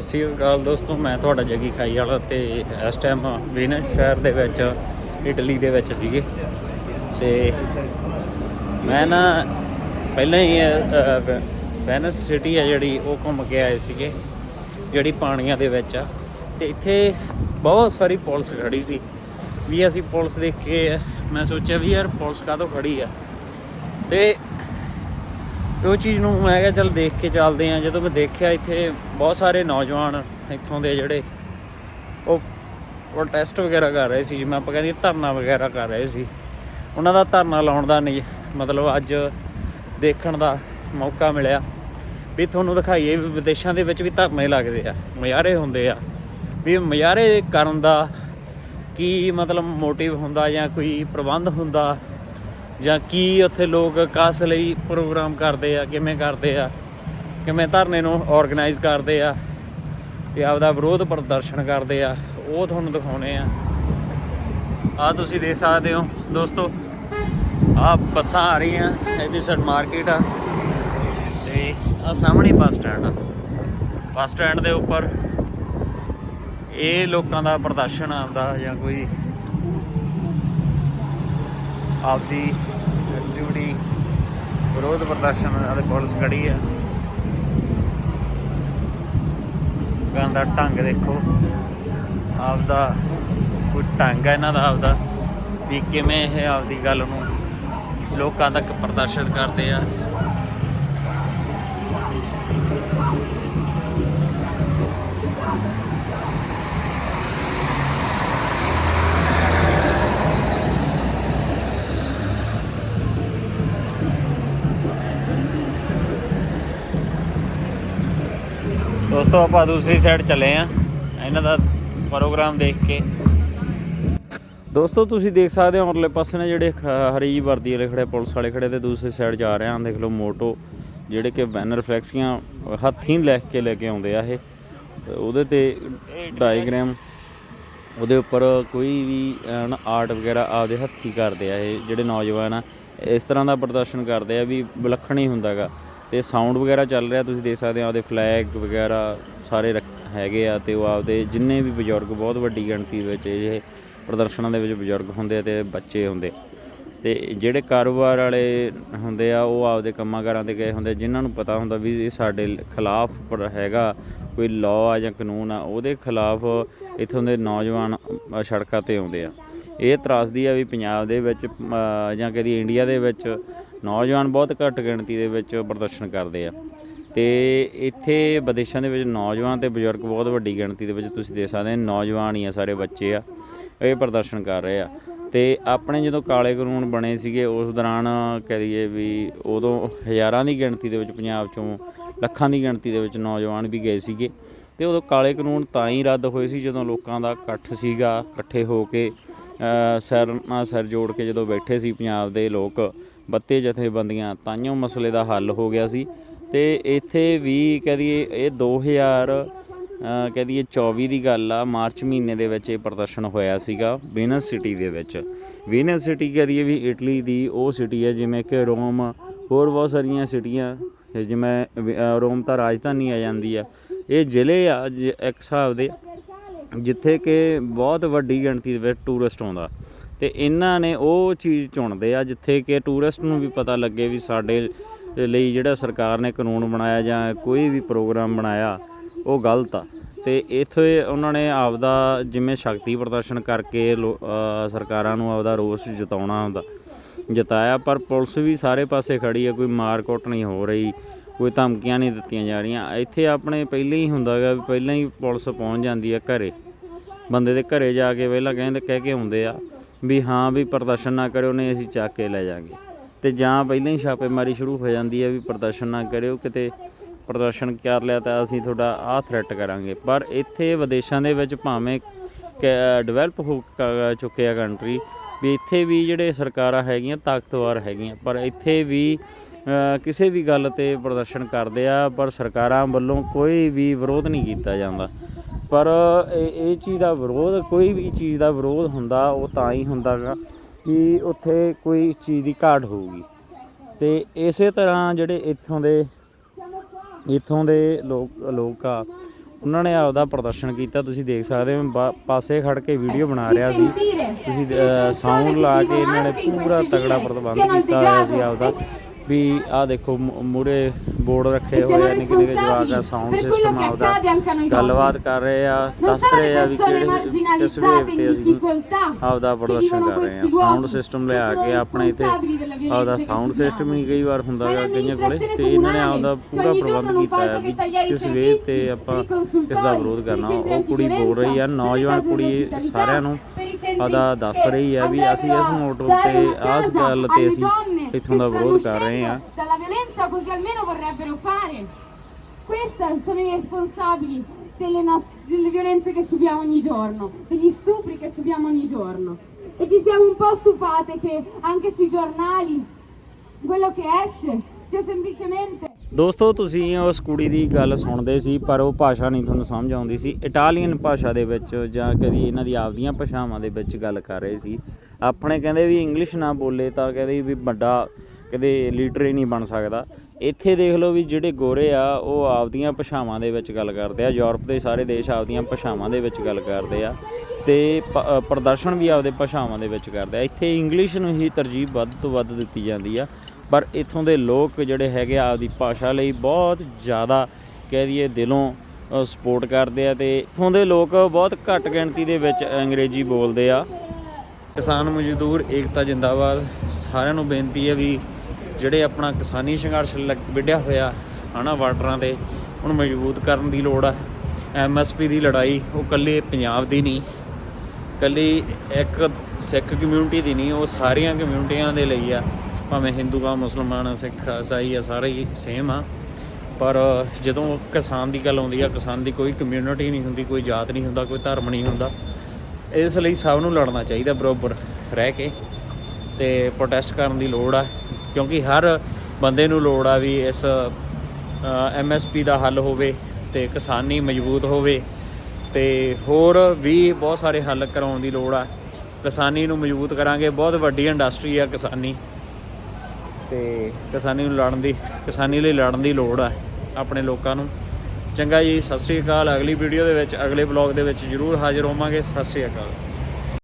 ਸਤਿ ਸ਼੍ਰੀ ਅਕਾਲ ਦੋਸਤੋ, ਮੈਂ ਤੁਹਾਡਾ ਜੱਗੀ ਖਾਈ ਵਾਲਾ ਤੇ ਇਸ ਟਾਈਮ ਵੀਨਸ ਸ਼ਹਿਰ ਦੇ ਵਿੱਚ, ਇਟਲੀ ਦੇ ਵਿੱਚ ਸੀਗੇ। ਤੇ ਮੈਂ ਨਾ ਪਹਿਲਾਂ ਹੀ ਵੈਨਸ ਸਿਟੀ ਆ ਜਿਹੜੀ, ਉਹ ਘੁੰਮ ਕੇ ਆਏ ਸੀਗੇ, ਜਿਹੜੀ ਪਾਣੀਆਂ ਦੇ ਵਿੱਚ ਆ। ਤੇ ਇੱਥੇ ਬਹੁਤ ਸਾਰੀ ਪੁਲਿਸ ਖੜੀ ਸੀ। ਵੀ ਅਸੀਂ ਪੁਲਿਸ ਦੇਖ ਕੇ, ਮੈਂ ਸੋਚਿਆ ਵੀ ਯਾਰ ਪੁਲਿਸ ਕਾਹਤੋਂ ਖੜੀ ਆ? ਤੇ ਉਹ ਚੀਜ਼ ਨੂੰ ਮੈਂ ਕਿਹਾ ਚੱਲ ਦੇਖ ਕੇ ਚੱਲਦੇ ਆ ਜਦੋਂ ਮੈਂ ਦੇਖਿਆ ਇੱਥੇ ਬਹੁਤ ਸਾਰੇ ਨੌਜਵਾਨ ਇੱਥੋਂ ਦੇ ਜਿਹੜੇ ਉਹ ਪ੍ਰੋਟੈਸਟ ਵਗੈਰਾ ਕਰ ਰਹੇ ਸੀ, ਜਿਵੇਂ ਆਪਾਂ ਕਹਿੰਦੇ ਧਰਨਾ ਵਗੈਰਾ ਕਰ ਰਹੇ ਸੀ। ਉਹਨਾਂ ਦਾ ਧਰਨਾ ਲਾਉਣ ਦਾ ਨਹੀਂ, ਮਤਲਬ ਅੱਜ ਦੇਖਣ ਦਾ ਮੌਕਾ ਮਿਲਿਆ। ਵੀ ਤੁਹਾਨੂੰ ਦਿਖਾਈਏ ਵੀ ਵਿਦੇਸ਼ਾਂ ਦੇ ਵਿੱਚ ਵੀ ਧਰਨੇ ਲੱਗਦੇ ਆ ਮੁਜ਼ਾਹਰੇ ਹੁੰਦੇ ਆ। ਵੀ ਮੁਜ਼ਾਹਰੇ ਕਰਨ ਦਾ ਕੀ ਮਤਲਬ ਮੋਟਿਵ ਹੁੰਦਾ ਜਾਂ ਕੋਈ ਪ੍ਰਬੰਧ ਹੁੰਦਾ? ਜਾਂ ਕੀ ਉੱਥੇ ਲੋਕ ਕਾਸ ਲਈ ਪ੍ਰੋਗਰਾਮ ਕਰਦੇ ਆ, ਕਿਵੇਂ ਕਰਦੇ ਆ, ਕਿਵੇਂ ਧਰਨੇ ਨੂੰ ਆਰਗੇਨਾਈਜ਼ ਕਰਦੇ ਆ ਤੇ ਆਪਦਾ ਵਿਰੋਧ ਪ੍ਰਦਰਸ਼ਨ ਕਰਦੇ ਆ, ਉਹ ਤੁਹਾਨੂੰ ਦਿਖਾਉਣੇ ਆ। ਆ ਤੁਸੀਂ ਦੇਖ ਸਕਦੇ ਹੋ ਦੋਸਤੋ, ਆ ਬੱਸਾਂ ਆ ਰਹੀਆਂ ਇਹਦੀ ਸਾਈਡ ਮਾਰਕੀਟ ਆ ਤੇ ਆ ਸਾਹਮਣੇ ਬੱਸ ਸਟੈਂਡ ਆ। ਬੱਸ ਸਟੈਂਡ ਦੇ ਉੱਪਰ ਇਹ ਲੋਕਾਂ ਦਾ ਪ੍ਰਦਰਸ਼ਨ ਆਪਦਾ ਜਾਂ ਕੋਈ ਆਪਦੀ ਐਕਟੀਵਿਟੀ ਵਿਰੋਧ ਪ੍ਰਦਰਸ਼ਨ ਅਤੇ ਪੁਲਿਸ ਖੜੀ ਆ। ਗਾਂ ਦਾ ਢੰਗ ਦੇਖੋ। ਆਪਦਾ ਕੋਈ ਢੰਗ ਹੈ ਇਹਨਾਂ ਦਾ ਆਪਦਾ, ਵੀ ਕਿਵੇਂ ਇਹ ਆਪਦੀ ਗੱਲ ਨੂੰ ਲੋਕਾਂ ਤੱਕ ਪ੍ਰਦਰਸ਼ਿਤ ਕਰਦੇ ਆ। ਦੋਸਤੋ, ਆਪਾਂ ਦੂਸਰੀ ਸਾਈਡ ਚੱਲੇ ਆ ਇਹਨਾਂ ਦਾ ਪ੍ਰੋਗਰਾਮ ਦੇਖ ਕੇ। ਦੋਸਤੋ, ਤੁਸੀਂ ਦੇਖ ਸਕਦੇ ਹੋ ਉਰਲੇ ਪਾਸੇ ਨੇ ਜਿਹੜੇ ਹਰੀ ਵਰਦੀ ਵਾਲੇ ਖੜੇ, ਪੁਲਿਸ ਵਾਲੇ ਖੜੇ ਤੇ ਦੂਸਰੀ ਸਾਈਡ ਜਾ ਰਹੇ ਆ। ਦੇਖ ਲਓ ਮੋਟੋ, ਜਿਹੜੇ ਕਿ ਬੈਨਰ ਫਲੈਕਸੀਆਂ ਹੱਥੀਂ ਲੈ ਕੇ ਲੈ ਕੇ ਆਉਂਦੇ ਆ ਇਹ। ਉਹਦੇ ਤੇ ਡਾਇਗ੍ਰਾਮ ਉਹਦੇ ਉੱਪਰ ਕੋਈ ਵੀ ਆਰਟ ਵਗੈਰਾ ਆਪਦੇ ਹੱਥੀਂ ਕਰਦੇ ਆ ਇਹ, ਜਿਹੜੇ ਨੌਜਵਾਨ ਆ। ਇਸ ਤਰ੍ਹਾਂ ਦਾ ਪ੍ਰਦਰਸ਼ਨ ਕਰਦੇ ਆ ਵੀ ਵਿਲੱਖਣ ਹੀ ਹੁੰਦਾਗਾ। ਤੇ ਸਾਊਂਡ ਵਗੈਰਾ ਚੱਲ ਰਿਹਾ, ਤੁਸੀਂ ਦੇਖ ਸਕਦੇ ਹੋ ਆਪਦੇ ਫਲੈਗ ਵਗੈਰਾ ਸਾਰੇ ਰੱਖ- ਹੈਗੇ ਆ ਤੇ ਉਹ ਆਪਦੇ ਜਿੰਨੇ ਵੀ ਬਜ਼ੁਰਗ, ਬਹੁਤ ਵੱਡੀ ਗਿਣਤੀ ਵਿੱਚ ਇਹ ਪ੍ਰਦਰਸ਼ਨਾਂ ਦੇ ਵਿੱਚ ਬਜ਼ੁਰਗ ਹੁੰਦੇ ਆ ਤੇ ਬੱਚੇ ਹੁੰਦੇ ਤੇ ਜਿਹੜੇ ਕਾਰੋਬਾਰ ਵਾਲੇ ਹੁੰਦੇ ਆ, ਉਹ ਆਪਦੇ ਕੰਮਾਂ ਕਾਰਾਂ ਤੇ ਗਏ ਹੁੰਦੇ ਜਿਨ੍ਹਾਂ ਨੂੰ ਪਤਾ ਹੁੰਦਾ ਵੀ ਇਹ ਸਾਡੇ ਖਿਲਾਫ ਪਰ ਹੈਗਾ ਕੋਈ ਲਾਅ ਆ ਜਾਂ ਕਾਨੂੰਨ ਆ, ਉਹਦੇ ਖਿਲਾਫ ਇਥੋਂ ਦੇ ਨੌਜਵਾਨ ਸੜਕਾਂ ਤੇ ਆਉਂਦੇ ਆ। ਇਹ ਤਰਾਸਦੀ ਆ ਵੀ ਪੰਜਾਬ ਦੇ ਵਿੱਚ ਜਾਂ ਕਦੀ ਇੰਡੀਆ ਦੇ ਵਿੱਚ ਨੌਜਵਾਨ ਬਹੁਤ ਘੱਟ ਗਿਣਤੀ ਦੇ ਵਿੱਚ ਪ੍ਰਦਰਸ਼ਨ ਕਰਦੇ ਆ। ਤੇ ਇੱਥੇ ਵਿਦੇਸ਼ਾਂ ਦੇ ਵਿੱਚ ਨੌਜਵਾਨ ਤੇ ਬਜ਼ੁਰਗ ਬਹੁਤ ਵੱਡੀ ਗਿਣਤੀ ਦੇ ਵਿੱਚ ਤੁਸੀਂ ਦੇਖ ਸਕਦੇ ਹੋ ਨੌਜਵਾਨ ਹੀ ਆ ਸਾਰੇ ਬੱਚੇ ਆ ਇਹ ਪ੍ਰਦਰਸ਼ਨ ਕਰ ਰਹੇ ਆ। ਤੇ ਆਪਣੇ ਜਦੋਂ ਕਾਲੇ ਕਾਨੂੰਨ ਬਣੇ ਸੀਗੇ ਉਸ ਦੌਰਾਨ ਕਹਿ ਦਈਏ ਵੀ ਉਦੋਂ ਹਜ਼ਾਰਾਂ ਦੀ ਗਿਣਤੀ ਦੇ ਵਿੱਚ ਪੰਜਾਬ ਚੋਂ ਲੱਖਾਂ ਦੀ ਗਿਣਤੀ ਦੇ ਵਿੱਚ ਨੌਜਵਾਨ ਵੀ ਗਏ ਸੀਗੇ। ਤੇ ਉਦੋਂ ਕਾਲੇ ਕਾਨੂੰਨ ਤਾਂ ਹੀ ਰੱਦ ਹੋਏ ਸੀ ਜਦੋਂ ਲੋਕਾਂ ਦਾ ਇਕੱਠ ਸੀਗਾ ਇਕੱਠੇ ਹੋ ਕੇ ਅ, ਸਿਰ ਨਾਲ ਸਿਰ ਜੋੜ ਕੇ ਜਦੋਂ ਬੈਠੇ ਸੀ ਪੰਜਾਬ ਦੇ ਲੋਕ ਬੱਤੇ ਜਥੇਬੰਦੀਆਂ ਤਾਂਿਓ ਮਸਲੇ ਦਾ ਹੱਲ ਹੋ ਗਿਆ ਸੀ। ਤੇ ਇੱਥੇ ਵੀ ਕਹਿ ਦਈਏ ਇਹ 2000 ਅ, ਕਹਿ ਦਈਏ 24 ਦੀ ਗੱਲ ਆ ਮਾਰਚ ਮਹੀਨੇ ਦੇ ਵਿੱਚ ਇਹ ਪ੍ਰਦਰਸ਼ਨ ਹੋਇਆ ਸੀਗਾ ਵੀਨਸ ਸਿਟੀ ਦੇ ਵਿੱਚ। ਵੀਨਸ ਸਿਟੀ ਕਹਿ ਦਈਏ ਵੀ ਇਟਲੀ ਦੀ ਉਹ ਸਿਟੀ ਹੈ ਜਿਵੇਂ ਕਿ ਰੋਮ ਹੋਰ ਬਹੁਤ ਸਾਰੀਆਂ ਸਿਟੀਆਂ ਜਿਵੇਂ ਰੋਮ ਤਾਂ ਰਾਜਧਾਨੀ ਆ ਜਾਂਦੀ ਆ। ਇਹ ਜ਼ਿਲ੍ਹੇ ਆ ਜ- ਇੱਕ ਹਿਸਾਬ ਦੇ ਜਿੱਥੇ ਕਿ ਬਹੁਤ ਵੱਡੀ ਗਿਣਤੀ ਦੇ ਵਿੱਚ ਟੂਰਿਸਟ ਆਉਂਦਾ। ਤੇ ਇਹਨਾਂ ਨੇ ਉਹ ਚੀਜ਼ ਚੁਣਦੇ ਆ ਜਿੱਥੇ ਕਿ ਟੂਰਿਸਟ ਨੂੰ ਵੀ ਪਤਾ ਲੱਗੇ ਵੀ ਸਾਡੇ ਲਈ ਜਿਹੜਾ ਸਰਕਾਰ ਨੇ ਕਾਨੂੰਨ ਬਣਾਇਆ ਜਾਂ ਕੋਈ ਵੀ ਪ੍ਰੋਗਰਾਮ ਬਣਾਇਆ, ਉਹ ਗਲਤ ਆ। ਤੇ ਇੱਥੇ ਉਹਨਾਂ ਨੇ ਆਪਦਾ ਜਿਵੇਂ ਸ਼ਕਤੀ ਪ੍ਰਦਰਸ਼ਨ ਕਰਕੇ ਲੋ- ਸਰਕਾਰਾਂ ਨੂੰ ਆਪਦਾ ਰੋਸ ਜਤਾਉਣਾ ਹੁੰਦਾ, ਜਤਾਇਆ, ਪਰ ਪੁਲਿਸ ਵੀ ਸਾਰੇ ਪਾਸੇ ਖੜੀ ਹੈ ਕੋਈ ਮਾਰਕੁੱਟ ਨਹੀਂ ਹੋ ਰਹੀ, ਕੋਈ ਧਮਕੀਆਂ ਨਹੀਂ ਦਿੱਤੀਆਂ ਜਾ ਰਹੀਆਂ। ਇੱਥੇ ਆਪਣੇ ਪਹਿਲਾਂ ਹੀ ਹੁੰਦਾ ਗਾ ਵੀ ਪਹਿਲਾਂ ਹੀ ਪੁਲਿਸ ਪਹੁੰਚ ਜਾਂਦੀ ਹੈ ਘਰੇ। ਬੰਦੇ ਦੇ ਘਰੇ ਜਾ ਕੇ ਪਹਿਲਾਂ ਕਹਿੰਦੇ, ਕਹਿ ਕੇ ਹੁੰਦੇ ਆ ਵੀ ਹਾਂ ਵੀ ਪ੍ਰਦਰਸ਼ਨ ਨਾ ਕਰਿਓ, ਨਹੀਂ ਅਸੀਂ ਚੱਕ ਕੇ ਲੈ ਜਾਾਂਗੇ। ਤੇ ਜਾਂ ਪਹਿਲਾਂ ਹੀ ਛਾਪੇਮਾਰੀ ਸ਼ੁਰੂ ਹੋ ਜਾਂਦੀ ਹੈ ਵੀ ਪ੍ਰਦਰਸ਼ਨ ਨਾ ਕਰਿਓ, ਕਿਤੇ ਪ੍ਰਦਰਸ਼ਨ ਕਰ ਲਿਆ ਤਾਂ ਅਸੀਂ ਤੁਹਾਡਾ ਆਹ ਥ੍ਰੈਟ ਕਰਾਂਗੇ। ਪਰ ਇੱਥੇ ਵਿਦੇਸ਼ਾਂ ਦੇ ਵਿੱਚ ਭਾਵੇਂ ਡਿਵੈਲਪ ਹੋ ਕ- ਚੁੱਕੇ ਆ ਕੰਟਰੀ ਵੀ ਇੱਥੇ ਵੀ ਜਿਹੜੇ ਸਰਕਾਰਾਂ ਹੈਗੀਆਂ, ਤਾਕਤਵਰ ਹੈਗੀਆਂ, ਪਰ ਇੱਥੇ ਵੀ ਕਿਸੇ ਵੀ ਗੱਲ ਤੇ ਪ੍ਰਦਰਸ਼ਨ ਕਰਦੇ ਆ, ਪਰ ਸਰਕਾਰਾਂ ਵੱਲੋਂ ਕੋਈ ਵੀ ਵਿਰੋਧ ਨਹੀਂ ਕੀਤਾ ਜਾਂਦਾ। ਪਰ ਇਹ ਇਹ ਚੀਜ਼ ਦਾ ਵਿਰੋਧ ਕੋਈ ਵੀ ਚੀਜ਼ ਦਾ ਵਿਰੋਧ ਹੁੰਦਾ ਉਹ ਤਾਂ ਹੀ ਹੁੰਦਾਗਾ ਕਿ ਉੱਥੇ ਕੋਈ ਚੀਜ਼ ਦੀ ਘਾਟ ਹੋਊਗੀ। ਤੇ ਇਸੇ ਤਰ੍ਹਾਂ ਜਿਹੜੇ ਇੱਥੋਂ ਦੇ ਇੱਥੋਂ ਦੇ ਲੋਕ ਲੋਕ ਆ ਉਹਨਾਂ ਨੇ ਆਪਦਾ ਪ੍ਰਦਰਸ਼ਨ ਕੀਤਾ। ਤੁਸੀਂ ਦੇਖ ਸਕਦੇ ਹੋ ਪਾਸੇ ਖੜ ਕੇ ਵੀਡੀਓ ਬਣਾ ਰਿਹਾ ਸੀ। ਤੁਸੀਂ ਸਾਊਂਡ ਲਾ ਕੇ ਇਹਨਾਂ ਨੇ ਪੂਰਾ ਤਗੜਾ ਪ੍ਰਬੰਧ ਕੀਤਾ ਹੋਇਆ ਸੀ ਆਪਦਾ। ਵੀ ਆਹ ਦੇਖੋ ਮੂਰੇ ਬੋਰਡ ਰੱਖੇ ਹੋਏ ਆ ਨਿੱਕੇ ਨਿੱਕੇ ਜਵਾਕ ਆ ਸਾਊਂਡ ਸਿਸਟਮ ਆਪਦਾ ਗੱਲਬਾਤ ਕਰ ਰਹੇ ਆ ਦੱਸ ਰਹੇ ਆ ਵੀ ਕਿਹੜੇ ਕਿਸ ਵੇਵ ਤੇ ਅਸੀਂ ਆਪਦਾ ਪ੍ਰਦਰਸ਼ਨ ਕਰ ਰਹੇ ਆ। ਸਾਊਂਡ ਸਿਸਟਮ ਲਿਆ ਕੇ ਆਪਣੇ ਇੱਥੇ ਆਪਦਾ ਸਾਊਂਡ ਸਿਸਟਮ ਹੀ ਕਈ ਵਾਰ ਹੁੰਦਾ ਹੈ ਕਈਆਂ ਕੋਲੇ ਤੇ ਇਹਨਾਂ ਨੇ ਆਪਦਾ ਪੂਰਾ ਪ੍ਰਬੰਧ ਕੀਤਾ ਹੈ ਵੀ ਕਿਸ ਵੇਵ ਤੇ ਆਪਾਂ ਕਿਸ ਦਾ ਵਿਰੋਧ ਕਰਨਾ। ਉਹ ਕੁੜੀ ਬੋਲ ਰਹੀ ਆ ਨੌਜਵਾਨ ਕੁੜੀ ਸਾਰਿਆਂ ਨੂੰ ਆਪਦਾ ਦੱਸ ਰਹੀ ਆ ਵੀ ਅਸੀਂ ਇਸ ਮੋਟਰ ਤੇ ਆਸ ਗੱਲ ਤੇ ਅਸੀਂ ਇੱਥੋਂ ਦਾ ਵਿਰੋਧ ਕਰ ਰਹੇ ਆ Dalla violenza così almeno vorrebbero fare. Questi sono i responsabili delle, nos- delle violenze che subiamo ogni giorno, degli stupri che subiamo ogni giorno. E ci siamo un po' stufate che anche sui giornali quello che esce sia semplicemente ਦੋਸਤੋ ਤੁਸੀਂ ਉਸ ਕੁੜੀ ਦੀ ਗੱਲ ਸੁਣਦੇ ਸੀ ਪਰ ਉਹ ਭਾਸ਼ਾ ਨਹੀਂ ਤੁਹਾਨੂੰ ਸਮਝ ਆਉਂਦੀ ਸੀ ਇਟਾਲੀਅਨ ਭਾਸ਼ਾ ਦੇ ਵਿੱਚ ਜਾਂ ਕਦੀ ਇਹਨਾਂ ਦੀ ਆਪਦੀਆਂ ਭਾਸ਼ਾਵਾਂ ਦੇ ਵਿੱਚ ਗੱਲ ਕਰ ਰਹੇ ਸੀ ਆਪਣੇ ਕਹਿੰਦੇ ਵੀ ਇੰਗਲਿਸ਼ ਨਾ ਬੋਲੇ ਤਾਂ ਕਹਿੰਦੇ ਵੀ ਵੱਡਾ ਕਦੇ ਲੀਡਰ ਹੀ ਨਹੀਂ ਬਣ ਸਕਦਾ। ਇੱਥੇ ਦੇਖ ਲਓ ਵੀ ਜਿਹੜੇ ਗੋਰੇ ਆ, ਉਹ ਆਪਦੀਆਂ ਭਾਸ਼ਾਵਾਂ ਦੇ ਵਿੱਚ ਗੱਲ ਕਰਦੇ ਆ। ਯੂਰਪ ਦੇ ਸਾਰੇ ਦੇਸ਼ ਆਪਦੀਆਂ ਭਾਸ਼ਾਵਾਂ ਦੇ ਵਿੱਚ ਗੱਲ ਕਰਦੇ ਆ ਤੇ ਪ- ਪ੍ਰਦਰਸ਼ਨ ਵੀ ਆਪਦੇ ਭਾਸ਼ਾਵਾਂ ਦੇ ਵਿੱਚ ਕਰਦੇ ਆ। ਇੱਥੇ ਇੰਗਲਿਸ਼ ਨੂੰ ਹੀ ਤਰਜੀਹ ਵੱਧ ਤੋਂ ਵੱਧ ਦਿੱਤੀ ਜਾਂਦੀ ਆ। ਪਰ ਇੱਥੋਂ ਦੇ ਲੋਕ ਜਿਹੜੇ ਹੈਗੇ ਆ, ਆਪਦੀ ਭਾਸ਼ਾ ਲਈ ਬਹੁਤ ਜ਼ਿਆਦਾ ਕਹਿ ਦਈਏ ਦਿਲੋਂ ਸਪੋਰਟ ਕਰਦੇ ਆ ਤੇ ਇੱਥੋਂ ਦੇ ਲੋਕ ਬਹੁਤ ਘੱਟ ਗਿਣਤੀ ਦੇ ਵਿੱਚ ਅੰਗਰੇਜ਼ੀ ਬੋਲਦੇ ਆ। ਕਿਸਾਨ ਮਜ਼ਦੂਰ ਏਕਤਾ ਜਿੰਦਾਬਾਦ, ਸਾਰਿਆਂ ਨੂੰ ਬੇਨਤੀ ਹੈ ਵੀ ਜਿਹੜੇ ਆਪਣਾ ਕਿਸਾਨੀ ਸੰਘਰਸ਼ ਲੱਗ- ਵਿੱਢਿਆ ਹੋਇਆ, ਹਨਾ ਵਾਟਰਾਂ ਤੇ, ਉਹਨੂੰ ਮਜ਼ਬੂਤ ਕਰਨ ਦੀ ਲੋੜ ਆ। ਐਮਐਸਪੀ ਦੀ ਲੜਾਈ, ਉਹ ਇਕੱਲੇ ਪੰਜਾਬ ਦੀ ਨਹੀਂ, ਇਕੱਲੀ ਇੱਕ ਸਿੱਖ ਕਮਿਊਨਿਟੀ ਦੀ ਨਹੀਂ, ਉਹ ਸਾਰੀਆਂ ਕਮਿਊਨਿਟੀਆਂ ਦੇ ਲਈ ਆ। ਭਾਵੇਂ ਹਿੰਦੂ ਆ, ਮੁਸਲਮਾਨ ਆ, ਸਿੱਖ ਆ ਈਸਾਈ ਆ, ਸਾਰੇ ਹੀ ਸੇਮ ਆ। ਪਰ ਜਦੋਂ ਕਿਸਾਨ ਦੀ ਗੱਲ ਆਉਂਦੀ ਆ, ਕਿਸਾਨ ਦੀ ਕੋਈ ਕਮਿਊਨਿਟੀ ਨਹੀਂ ਹੁੰਦੀ, ਕੋਈ ਜਾਤ ਨਹੀਂ ਹੁੰਦਾ, ਕੋਈ ਧਰਮ ਨਹੀਂ ਹੁੰਦਾ, ਇਸ ਲਈ ਸਭ ਨੂੰ ਲੜਨਾ ਚਾਹੀਦਾ ਬਰਾਬਰ ਰਹਿ ਕੇ। ਤੇ ਪ੍ਰੋਟੈਸਟ ਕਰਨ ਦੀ ਲੋੜ ਆ। ਕਿਉਂਕਿ ਹਰ ਬੰਦੇ ਨੂੰ ਲੋੜ ਆ ਵੀ ਇਸ ਐਮਐਸਪੀ ਦਾ ਹੱਲ ਹੋਵੇ ਤੇ ਕਿਸਾਨੀ ਮਜ਼ਬੂਤ ਹੋਵੇ ਤੇ ਹੋਰ ਵੀ ਬਹੁਤ ਸਾਰੇ ਹੱਲ ਕਰਾਉਣ ਦੀ ਲੋੜ ਆ। ਕਿਸਾਨੀ ਨੂੰ ਮਜ਼ਬੂਤ ਕਰਾਂਗੇ, ਬਹੁਤ ਵੱਡੀ ਇੰਡਸਟਰੀ ਆ ਕਿਸਾਨੀ। ਤੇ ਕਿਸਾਨੀ ਨੂੰ ਲੜਨ ਦੀ, ਕਿਸਾਨੀ ਲਈ ਲੜਨ ਦੀ ਲੋੜ ਆ ਆਪਣੇ ਲੋਕਾਂ ਨੂੰ। ਚੰਗਾ ਜੀ, ਸਤਿ ਸ੍ਰੀ ਅਕਾਲ। ਅਗਲੀ ਵੀਡੀਓ ਦੇ ਵਿੱਚ, ਅਗਲੇ ਬਲੌਗ ਦੇ ਵਿੱਚ ਜ਼ਰੂਰ ਹਾਜ਼ਰ ਹੋਵਾਂਗੇ। ਸਤਿ ਸ੍ਰੀ ਅਕਾਲ।